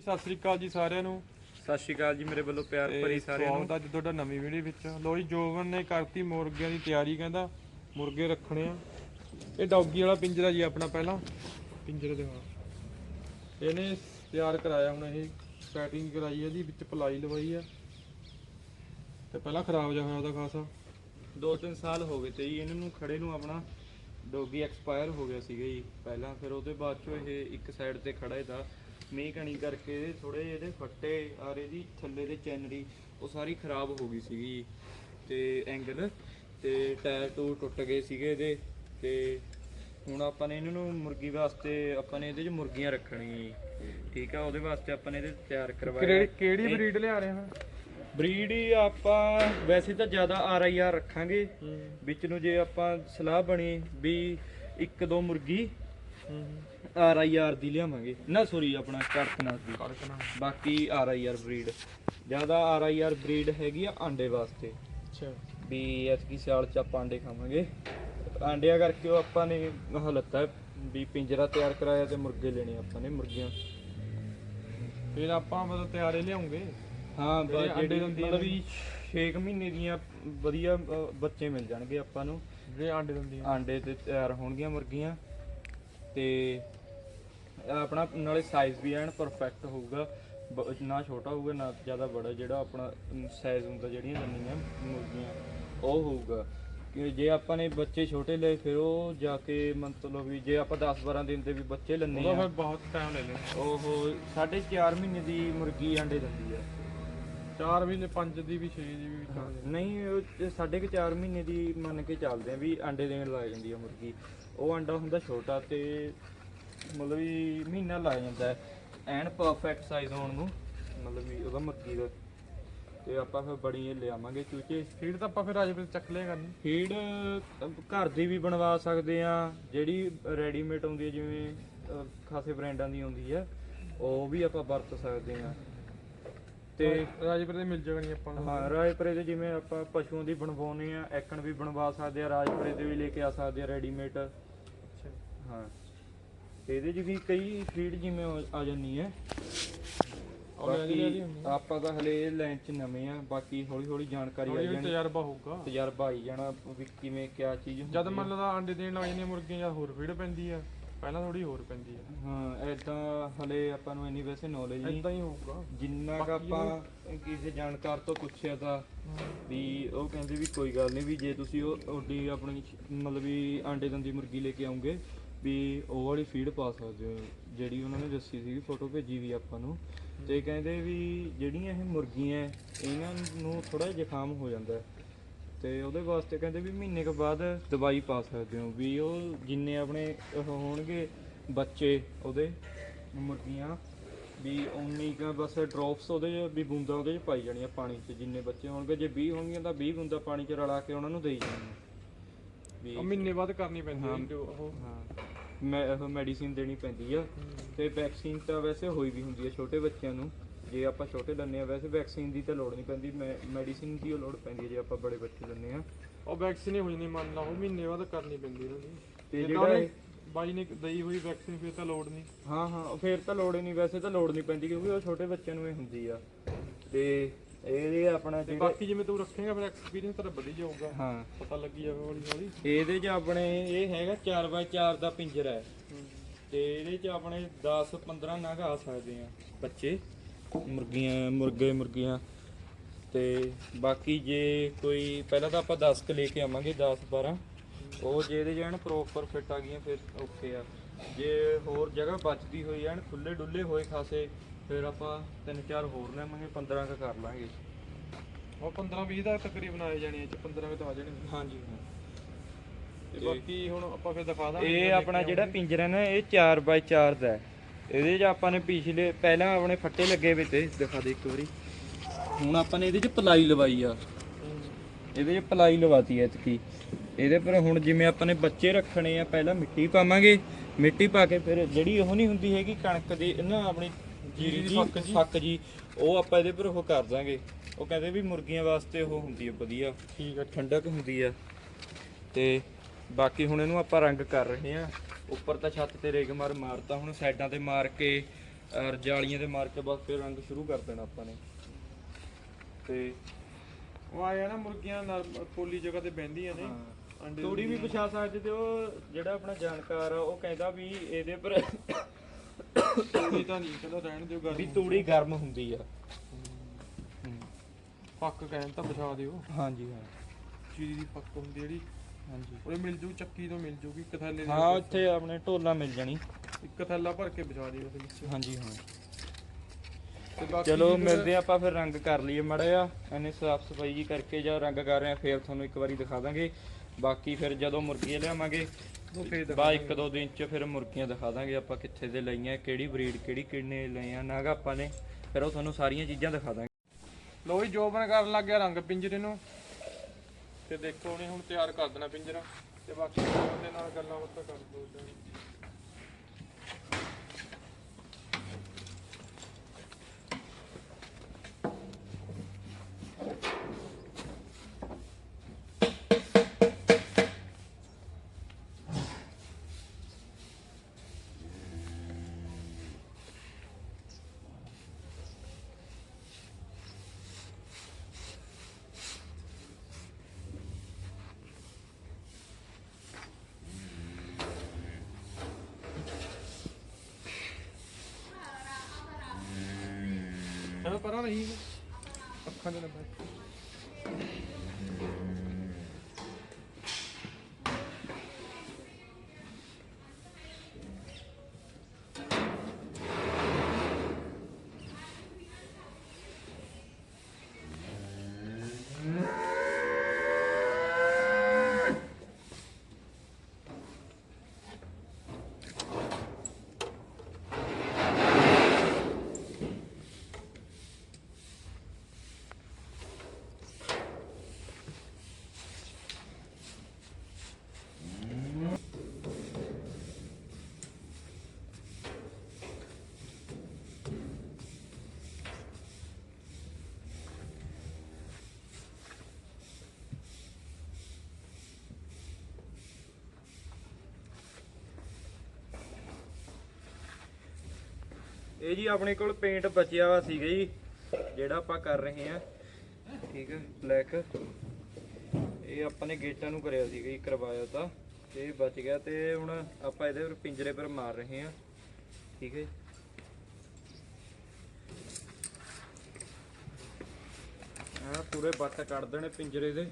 ਸਤਿ ਸ੍ਰੀ ਅਕਾਲ ਜੀ ਸਾਰਿਆਂ ਨੂੰ। ਸਤਿ ਸ਼੍ਰੀ ਅਕਾਲ ਜੀ ਮੇਰੇ ਵੱਲੋਂ ਪਿਆਰ ਭਰੀ ਸਾਰਿਆਂ ਨੂੰ। ਸਵਾਗਤ ਅੱਜ ਤੁਹਾਡਾ ਨਵੀਂ ਵੀਡੀਓ ਵਿੱਚ। ਲੋ ਜੀ ਜੋਵਨ ਨੇ ਕਰਤੀ ਮੁਰਗਿਆਂ ਦੀ ਤਿਆਰੀ ਕਹਿੰਦਾ ਮੁਰਗੇ ਰੱਖਣੇ ਆ। ਇਹ ਡੌਗੀ ਵਾਲਾ ਪਿੰਜਰਾ ਜੀ ਆਪਣਾ ਪਹਿਲਾਂ। ਪਿੰਜਰੇ ਦੇ ਹਾਂ ਇਹਨੇ ਤਿਆਰ ਕਰਾਇਆ ਹੁਣ ਇਹ। ਸੈਟਿੰਗ ਕਰਾਈ ਇਹਦੀ ਵਿੱਚ ਪਲਾਈ ਲਵਾਈ ਆ। ਤੇ ਪਹਿਲਾਂ ਖਰਾਬ ਜਿਹਾ ਹੋਇਆ ਉਹਦਾ ਖਾਸਾ। ਦੋ ਤਿੰਨ ਸਾਲ ਹੋ ਗਏ ਤੇ ਜੀ ਇਹਨਾਂ ਨੂੰ ਖੜੇ ਨੂੰ ਆਪਣਾ ਡੋਗੀ ਐਕਸਪਾਇਰ ਹੋ ਗਿਆ ਸੀਗਾ ਜੀ। ਪਹਿਲਾਂ ਫਿਰ ਉਹਦੇ ਬਾਅਦ ਚੋਂ ਇਹ ਇੱਕ ਸਾਈਡ ਤੇ ਖੜਾ ਇਹਦਾ। ਮੀਂਹ ਕਣੀ ਕਰਕੇ ਇਹਦੇ ਥੋੜੇ ਇਹਦੇ ਫੱਟੇ ਔਰ ਇਹਦੀ ਥੱਲੇ ਦੇ ਚੈਨਰੀ ਉਹ ਸਾਰੀ ਖਰਾਬ ਹੋ ਗਈ ਸੀਗੀ। ਤੇ ਐਂਗਲ ਤੇ ਟਾਇਰ ਟੂ ਟੁੱਟ ਗਏ ਸੀਗੇ ਇਹਦੇ। ਤੇ ਹੁਣ ਆਪਾਂ ਨੇ ਇਹਨਾਂ ਨੂੰ ਮੁਰਗੀ ਵਾਸਤੇ ਆਪਾਂ ਨੇ ਇਹਦੇ 'ਚ ਮੁਰਗੀਆਂ ਰੱਖਣੀਆਂ ਜੀ। ਠੀਕ ਆ ਉਹਦੇ ਵਾਸਤੇ ਆਪਾਂ ਨੇ ਇਹਦੇ ਤਿਆਰ ਕਰਵਾਇਆ ਕਿਹੜੀ ਕਿਹੜੀ ਬਰੀਡ ਲਿਆ ਰਹੇ ਹਾਂ? ਬਰੀਡ ਹੀ ਆਪਾਂ ਵੈਸੇ ਤਾਂ ਜ਼ਿਆਦਾ ਆਰ ਆਈ ਆਰ ਰੱਖਾਂਗੇ। ਵਿੱਚ ਨੂੰ ਜੇ ਆਪਾਂ ਸਲਾਹ ਬਣੀ ਵੀ ਇੱਕ ਦੋ ਮੁਰਗੀ ਆਰ ਆਈ ਆਰ ਦੀ ਲਿਆਵਾਂਗੇ। ਨਾ ਸੋਰੀ ਆਪਣਾ ਕੜਕਨਾਥ ਦੀ। ਕੜਕਣਾ ਬਾਕੀ ਆਰ ਆਈ ਆਰ ਬਰੀਡ ਜ਼ਿਆਦਾ ਆਰ ਆਈ ਆਰ ਬਰੀਡ ਹੈਗੀ ਆ ਆਂਡੇ ਵਾਸਤੇ। ਅੱਛਾ। ਵੀ ਐਤਕੀ ਸਿਆਲ ਚ ਆਪਾਂ ਆਂਡੇ ਖਾਵਾਂਗੇ। ਆਂਡਿਆਂ ਕਰਕੇ ਉਹ ਆਪਾਂ ਨੇ ਆਹ ਲੱਤਾ ਵੀ ਪਿੰਜਰਾ ਤਿਆਰ ਕਰਾਇਆ ਤੇ ਮੁਰਗੇ ਲੈਣੇ ਆਪਾਂ ਨੇ ਮੁਰਗੀਆਂ। ਫਿਰ ਆਪਾਂ ਮਤਲਬ ਤਿਆਰੇ ਲਿਆਉਂਗੇ? ਹਾਂ ਜਿਹੜੇ ਆਂਡੇ ਮਤਲਬ ਵੀ 6 ਮਹੀਨੇ ਦੀਆਂ ਵਧੀਆ ਅ, ਬੱਚੇ ਮਿਲ ਜਾਣਗੇ ਆਪਾਂ ਨੂੰ। ਜਿਹੜੇ ਆਂਡੇ ਦਿੰਦੀਆਂ ਆਂਡੇ ਤੇ ਤਿਆਰ ਹੋਣਗੀਆਂ ਮੁਰਗੀਆਂ। ਤੇ ਆਪਣਾ ਨਾਲੇ ਸਾਈਜ਼ ਵੀ ਐਨ ਪਰਫੈਕਟ ਹੋਊਗਾ। ਬ- ਨਾ ਛੋਟਾ ਹੋਊਗਾ ਨਾ ਜ਼ਿਆਦਾ ਬੜਾ ਜਿਹੜਾ ਆਪਣਾ ਸਾਈਜ਼ ਹੁੰਦਾ ਜਿਹੜੀਆਂ ਦੰਨੀਆਂ ਮੁਰਗੀਆਂ ਉਹ ਹੋਊਗਾ। ਕਿ ਜੇ ਆਪਾਂ ਨੇ ਬੱਚੇ ਛੋਟੇ ਲਏ ਫਿਰ ਉਹ ਜਾ ਕੇ ਮਤਲਬ ਵੀ ਜੇ ਆਪਾਂ 10 12 ਦਿਨ ਦੇ ਵੀ ਬੱਚੇ ਲੈਣੇ ਉਹਦਾ ਆ ਫਿਰ ਬਹੁਤ ਟਾਈਮ ਲੈ ਲੈਂਦਾ। ਉਹ ਸਾਢੇ ਚਾਰ ਮਹੀਨੇ ਦੀ ਮੁਰਗੀ ਆਂਡੇ ਦਿੰਦੀ ਆ। 4 ਮਹੀਨੇ 5 ਦੀ ਵੀ 6 ਦੀ ਵੀ। ਨਹੀਂ ਉਹ ਤੇ ਸਾਢੇ ਕੁ ਚਾਰ ਮਹੀਨੇ ਦੀ ਮੰਨ ਕੇ ਚੱਲਦੇ ਆ ਵੀ ਅੰਡੇ ਦੇਣ ਲੱਗ ਜਾਂਦੀ ਆ ਮੁਰਗੀ। ਉਹ ਅੰਡਾ ਹੁੰਦਾ ਛੋਟਾ ਤੇ ਮਤਲਬ ਵੀ ਮਹੀਨਾ ਲੱਗ ਜਾਂਦਾ ਹੈ। ਐਨ ਪਰਫੈਕਟ ਸਾਈਜ਼ ਹੋਣ ਨੂੰ ਮਤਲਬ ਵੀ ਉਹਦਾ ਮੁਰਗੀ ਦਾ। ਤੇ ਆਪਾਂ ਫਿਰ ਬੜੀ ਲਿਆਵਾਂਗੇ ਚੂਚੇ ਫੀਡ ਤਾਂ ਆਪਾਂ ਫਿਰ ਰਾਜਪੁਰ ਚੱਕ ਲਿਆ ਕਰਨੀ। ਫੀਡ ਘਰ ਦੀ ਵੀ ਬਣਵਾ ਸਕਦੇ ਆ। ਜਿਹੜੀ ਰੈਡੀਮੇਡ ਆਉਂਦੀ ਹੈ ਜਿਵੇਂ ਖਾਸੇ ਬ੍ਰਾਂਡਾਂ ਦੀ ਆਉਂਦੀ ਹੈ ਉਹ ਵੀ ਆਪਾਂ ਵਰਤ ਸਕਦੇ ਆ। ਤੇ ਰਾਜਪੁਰ ਦੇ ਮਿਲ ਜਾਣੀ ਆਪਾਂ ਨੂੰ। ਹਾਂ ਰਾਜਪੁਰੇ ਦੇ ਜਿਵੇਂ ਆਪਾਂ ਪਸ਼ੂਆਂ ਦੀ ਬਣਵਾਉਣੇ ਆ ਐਕਣ ਵੀ ਬਣਵਾ ਸਕਦੇ ਆ ਰਾਜਪੁਰੇ ਦੇ ਵੀ ਲੈ ਕੇ ਆ ਸਕਦੇ ਆ ਰੈਡੀਮੇਡ ਅੱਛਾ। ਹਾਂ। ਇਹਦੇ 'ਚ ਵੀ ਕਈ ਫੀਡ ਜਿਵੇਂ ਆ- ਜਾਂਦੀ ਹੈ। ਲੈ ਬਾਕੀ ਆਪਾਂ ਤਾਂ ਹਲੇ ਲਾਈਨ 'ਚ ਨਵੇਂ ਆ ਬਾਕੀ ਹੌਲੀ ਹੌਲੀ ਜਾਣਕਾਰੀ ਆ ਜਾਣੀ। ਤਜਰਬਾ ਹੋਊਗਾ। ਤਜਰਬਾ ਆਈ ਜਾਣਾ ਵੀ ਕਿਵੇਂ ਕਿਆ ਚੀਜ਼ ਜਦ ਮੰਨ ਲਓ ਆਂਡੇ ਦੇਣ ਲੱਗ ਜਾਂਦੀਆਂ ਮੁਰਗੀਆਂ ਜਾਂ ਹੋਰ ਫੀਡ ਪੈਂਦੀ ਆ। ਪਹਿਲਾਂ ਥੋੜੀ ਹੋਰ ਪੈਂਦੀ ਆ ਹਾਂ ਐਦਾਂ ਹਲੇ ਆਪਾਂ ਨੂੰ ਇੰਨੀ ਵੈਸੇ ਨੌਲੇਜ ਨਹੀਂ। ਇਦਾਂ ਹੀ ਹੋਊਗਾ। ਜਿੰਨਾ ਕ ਬਾਕੀ ਆਪਾਂ ਕਿਸੇ ਜਾਣਕਾਰ ਤੋਂ ਪੁੱਛਿਆ ਤਾਂ ਵੀ ਉਹ ਕਹਿੰਦੇ ਵੀ ਕੋਈ ਗੱਲ ਨਹੀਂ ਵੀ ਜੇ ਤੁਸੀਂ ਉਹ ਉਹਦੀ ਆਪਣੀ ਮਤਲਬ ਵੀ ਆਂਡੇ ਦੰਦੀ ਮੁਰਗੀ ਲੈ ਕੇ ਆਉਂਗੇ ਵੀ ਉਹ ਵਾਲੀ ਫੀਡ ਪਾ ਸਕਦੇ ਹੋ। ਜਿਹੜੀ ਉਹਨਾਂ ਨੇ ਦੱਸੀ ਸੀ ਫੋਟੋ ਭੇਜੀ ਵੀ ਆਪਾਂ ਨੂੰ। ਤੇ ਕਹਿੰਦੇ ਵੀ ਜਿਹੜੀਆਂ ਇਹ ਮੁਰਗੀਆਂ ਇਹਨਾਂ ਨੂੰ ਥੋੜਾ ਜ਼ੁਕਾਮ ਹੋ ਜਾਂਦਾ। ਹੈ ਤੇ ਉਹਦੇ ਵਾਸਤੇ ਕਹਿੰਦੇ ਵੀ ਮਹੀਨੇ ਕੁ ਬਾਅਦ ਦਵਾਈ ਪਾ ਸਕਦੇ ਹੋ ਵੀ ਉਹ ਜਿੰਨੇ ਆਪਣੇ ਉਹ ਹੋਣਗੇ ਬੱਚੇ ਉਹਦੇ ਮੁਰਗੀਆਂ ਵੀ ਉਨੀ ਕੁ ਬਸ ਡ੍ਰੌਪਸ ਉਹਦੇ 'ਚ ਵੀ ਬੂੰਦਾਂ ਉਹਦੇ 'ਚ ਪਾਈ ਜਾਣੀਆਂ ਪਾਣੀ 'ਚ ਜਿੰਨੇ ਬੱਚੇ ਹੋਣਗੇ ਜੇ 20 ਹੋਣਗੀਆਂ ਤਾਂ 20 ਬੂੰਦਾਂ ਪਾਣੀ 'ਚ ਰਲਾ ਕੇ ਉਹਨਾਂ ਨੂੰ ਦੇਈ ਜਾਣੀਆਂ। ਵੀ ਉਹ ਮਹੀਨੇ ਬਾਅਦ ਕਰਨੀ ਪੈਂਦੀ ਹਾਂ। ਜੋ ਉਹ। ਹਾਂ। ਮੈਂ ਉਹ ਮੈਡੀਸਿਨ ਦੇਣੀ ਪੈਂਦੀ ਆ। ਤੇ ਵੈਕਸੀਨ ਤਾਂ ਵੈਸੇ ਹੋਈ ਵੀ ਹੁੰਦੀ ਹੈ ਛੋਟੇ ਬੱਚਿਆਂ ਨੂੰ। ਜੇ ਆਪਾਂ ਛੋਟੇ ਲੈਂਦੇ ਆ ਵੈਸੇ ਵੈਕਸੀਨ ਦੀ ਤਾਂ ਲੋੜ ਨਹੀਂ ਪੈਂਦੀ ਮੈਡੀਸਿਨ ਦੀ ਉਹ ਲੋੜ ਪੈਂਦੀ ਹੈ ਜੇ ਆਪਾਂ ਬੜੇ ਬੱਚੇ ਲੈਂਦੇ ਆ ਉਹ ਵੈਕਸੀਨ ਹੀ ਹੋ ਜਾਂਦੀ ਮੰਨ ਲਾ ਉਹ ਮਹੀਨੇ ਬਾਅਦ ਕਰਨੀ ਪੈਂਦੀ ਉਹਨਾਂ ਦੀ ਤੇ ਜੇ ਜਿਹੜਾ ਇਹ- ਬਾਈ ਨੇ ਦਈ ਹੋਈ ਵੈਕਸੀਨ ਫਿਰ ਤਾਂ ਲੋੜ ਨਹੀਂ। ਹਾਂ ਹਾਂ ਉਹ ਫੇਰ ਤਾਂ ਲੋੜ ਹੀ ਨਹੀਂ ਵੈਸੇ ਤਾਂ ਲੋੜ ਨਹੀਂ ਪੈਂਦੀ ਕਿਉਂਕਿ ਉਹ ਛੋਟੇ ਬੱਚਿਆਂ ਨੂੰ ਇਹ ਹੁੰਦੀ ਆ। ਤੇ ਇਹ ਆਪਣਾ ਤੇ ਜਿਹੜਾ ਬਾਕੀ ਜਿਵੇਂ ਤੂੰ ਰੱਖੇਗਾ ਫਿਰ ਐਕਸਪੀਰੀਅੰਸ ਤੇਰਾ ਵਧੀ ਜਾਊਗਾ। ਹਾਂ। ਪਤਾ ਲੱਗੀ ਜਾਵੇ ਹੌਲੀ ਹੌਲੀ। ਇਹਦੇ 'ਚ ਆਪਣੇ ਇਹ ਹੈਗਾ 4x4 ਦਾ ਪਿੰਜਰਾ ਹੈ। ਤੇ ਇਹਦੇ 'ਚ ਆਪਣੇ 10 15 ਨਗ ਆ ਸਕਦੇ ਆ ਬੱਚੇ। ਮੁਰਗੀਆਂ ਮੁਰਗੇ ਮੁਰਗੀਆਂ। ਤੇ ਬਾਕੀ ਜੇ ਕੋਈ ਪਹਿਲਾਂ ਤਾਂ ਆਪਾਂ 10 ਕ ਲੈ ਕੇ ਆਵਾਂਗੇ 10 12 ਉਹ ਜੇ ਇਹਦੇ ਜਾਣ ਪ੍ਰੋਪਰ ਫਿੱਟ ਆ ਗਈਆਂ ਫਿਰ ਓਕੇ ਆ। ਜੇ ਹੋਰ ਜਗ੍ਹਾ ਬਚਦੀ ਹੋਈ ਐਨ ਖੁੱਲੇ ਡੁੱਲੇ ਹੋਏ ਖਾਸੇ ਫਿਰ ਆਪਾਂ ਤਿੰਨ ਚਾਰ ਹੋਰ ਲੈਵਾਂਗੇ 15 ਕ ਕਰ ਲਾਂਗੇ। ਉਹ 15 20 ਦਾ ਤਕਰੀਬਨ ਆਏ ਜਾਣੇ ਚ 15 ਵਿੱਚ ਆ ਜਾਣੇ। ਹਾਂਜੀ। ਤੇ ਬਾਕੀ ਹੁਣ ਆਪਾਂ ਫਿਰ ਦਿਖਾ ਦਾਂਗੇ ਇਹ ਆਪਣਾ ਜਿਹੜਾ ਪਿੰਜਰਾ ਨਾ ਇਹ 4x4 ਦਾ ਹੈ। ਇਹਦੇ 'ਚ ਆਪਾਂ ਨੇ ਪਿਛਲੇ ਪਹਿਲਾਂ ਆਪਣੇ ਫੱਟੇ ਲੱਗੇ ਵੇ ਤੇ ਦਿਖਾ ਦੇ ਇੱਕ ਵਾਰੀ। ਹੁਣ ਆਪਾਂ ਨੇ ਇਹਦੇ 'ਚ ਪਲਾਈ ਲਵਾਈ ਆ। ਇਹਦੇ 'ਚ ਪਲਾਈ ਲਵਾਤੀ ਐ ਇਤਕੀ ਇਹਦੇ ਪਰ ਹੁਣ ਜਿਵੇਂ ਆਪਾਂ ਨੇ ਬੱਚੇ ਰੱਖਣੇ ਆ ਪਹਿਲਾਂ ਮਿੱਟੀ ਪਾਵਾਂਗੇ। ਮਿੱਟੀ ਪਾ ਕੇ ਫਿਰ ਜਿਹੜੀ ਉਹ ਨਹੀਂ ਹੁੰਦੀ ਹੈਗੀ ਕਣਕ ਦੀ ਨਾ ਆਪਣੀ ਜੀਰੀ ਦੀ ਫੱਕ ਜੀ। ਫੱਕ ਜੀ ਉਹ ਆਪਾਂ ਇਹਦੇ ਪਰ ਉਹ ਕਰ ਦਾਂਗੇ। ਉਹ ਕਹਿੰਦੇ ਵੀ ਮੁਰਗੀਆਂ ਵਾਸਤੇ ਉਹ ਹੁੰਦੀ ਹੈ ਵਧੀਆ। ਠੀਕ ਆ। ਠੰਡਕ ਹੁੰਦੀ ਆ। ਤੇ ਬਾਕੀ ਹੁਣ ਇਹਨੂੰ ਆਪਾਂ ਰੰਗ ਕਰ ਰਹੇ ਆ। ਉੱਪਰ ਤਾਂ ਛੱਤ ਤੇ ਰੇਗਮਾਰ ਮਾਰਤਾ ਹੁਣ ਸਾਈਡਾਂ ਤੇ ਮਾਰ ਕੇ ਜਾਲੀਆਂ ਦੇ ਮਾਰ ਕੇ ਬਸ ਫਿਰ ਰੰਗ ਸ਼ੁਰੂ ਕਰ ਦੇਣਾ ਆਪਾਂ ਨੇ। ਤੇ ਉਹ ਆਇਆ ਨਾ ਮੁਰਗੀਆਂ ਨਰਮ ਪੋਲੀ ਜਗ੍ਹਾ ਤੇ ਬਹਿੰਦੀਆਂ ਨੇ। ਅੰਡੇ ਤੂੜੀ ਵੀ ਵਿਛਾ ਸਕਦੇ ਤੇ ਉਹ ਜਿਹੜਾ ਆਪਣਾ ਜਾਣਕਾਰ ਆ ਉਹ ਕਹਿੰਦਾ ਵੀ ਇਹਦੇ ਪਰ ਤੂੜੀ ਤਾਂ ਨਹੀਂ ਕਹਿੰਦਾ ਰਹਿਣ ਦਿਓ ਵੀ ਗਰਮੀ ਤੂੜੀ ਗਰਮ ਹੁੰਦੀ ਆ। ਪੱਕ ਕਹਿਣ ਤਾਂ ਵਿਛਾ ਦਿਓ। ਹਾਂਜੀ ਹਾਂ। ਚੀਰੀ ਦੀ ਪੱਕ ਹੁੰਦੀ ਜਿਹੜੀ। ਹਾਂਜੀ। ਉਹਦੇ ਮਿਲ ਜੂ ਚੱਕੀ ਤੋਂ ਮਿਲ ਜੂਗੀ ਇੱਕ ਥੈਲੇ ਦੇ ਹਾਂ। ਇੱਥੇ ਆਪਣੇ ਢੋਲਾ ਮਿਲ ਜਾਣੀ। ਇੱਕ ਥੈਲਾ ਭਰ ਕੇ ਵਿਛਾ ਦਿਓ ਉਹਦੇ ਵਿੱਚ। ਹਾਂਜੀ ਹਾਂ। ਤੇ ਬਾਕੀ ਚਲੋ ਮਿਲਦੇ ਆ ਆਪਾਂ ਫਿਰ ਰੰਗ ਕਰ ਲਈਏ ਮੜਿਆ ਇਹਨੇ ਸਾਫ਼ ਸਫ਼ਾਈ ਜੀ ਕਰਕੇ ਜਾਂ ਰੰਗ ਕਰ ਰਹੇ ਆ ਫੇਰ ਤੁਹਾਨੂੰ ਇੱਕ ਵਾਰੀ ਦਿਖਾ ਦਾਂਗੇ। ਬਾਕੀ ਫਿਰ ਜਦੋਂ ਮੁਰਗੀਆਂ ਲਿਆਵਾਂਗੇ ਉਹ ਬਾ ਇੱਕ ਦੋ ਦਿਨ ਚ ਫਿਰ ਮੁਰਗੀਆਂ ਦਿਖਾ ਦਾਂਗੇ ਆਪਾਂ ਕਿੱਥੇ ਦੇ ਲਈਆਂ ਕਿਹੜੀ ਬਰੀਡ ਕਿਹੜੀ ਕਿੰਨੇ ਲਈਆਂ ਨਾਗਾ ਆਪਾਂ ਨੇ। ਫਿਰ ਉਹ ਤੁਹਾਨੂੰ ਸਾਰੀਆਂ ਚੀਜ਼ਾਂ ਦਿਖਾ ਦਾਂਗੇ। ਲੋ ਜੀ ਜੋਬਨ ਕਰਨ ਲੱਗ ਗਿਆ ਰੰਗ ਪਿੰਜਰੇ ਨੂੰ। ਤੇ ਦੇਖੋ ਉਹਨੇ ਹੁਣ ਤਿਆਰ ਕਰ ਦੇਣਾ ਪਿੰਜਰਾ ਤੇ ਬਾਕੀ ਉਹਦੇ ਨਾਲ ਗੱਲਾਂ ਬਾਤਾਂ ਕਰ ਦੋ। ਐਵੇਂ ਪਰਾਂ ਨਹੀਂ। ਅੱਖਾਂ ਦੇ ਲੱਭਾ ਇਹ ਜੀ ਆਪਣੇ ਕੋਲ ਪੇਂਟ ਬਚਿਆ ਵਾ ਸੀਗਾ ਜੀ, ਜਿਹੜਾ ਆਪਾਂ ਕਰ ਰਹੇ ਆ ਠੀਕ ਹੈ ਬਲੈਕ ਇਹ ਆਪਾਂ ਨੇ ਗੇਟਾਂ ਨੂੰ ਕਰਿਆ ਸੀਗਾ ਜੀ, ਕਰਵਾਇਆ ਤਾਂ। ਤੇ ਇਹ ਬਚ ਗਿਆ ਤੇ ਹੁਣ ਆਪਾਂ ਇਹਦੇ ਪਰ ਪਿੰਜਰੇ ਪਰ ਮਾਰ ਰਹੇ ਆ ਠੀਕ ਹੈ ਆ ਪੂਰੇ ਬੱਟ ਕੱਢ ਦੇਣੇ ਪਿੰਜਰੇ ਦੇ।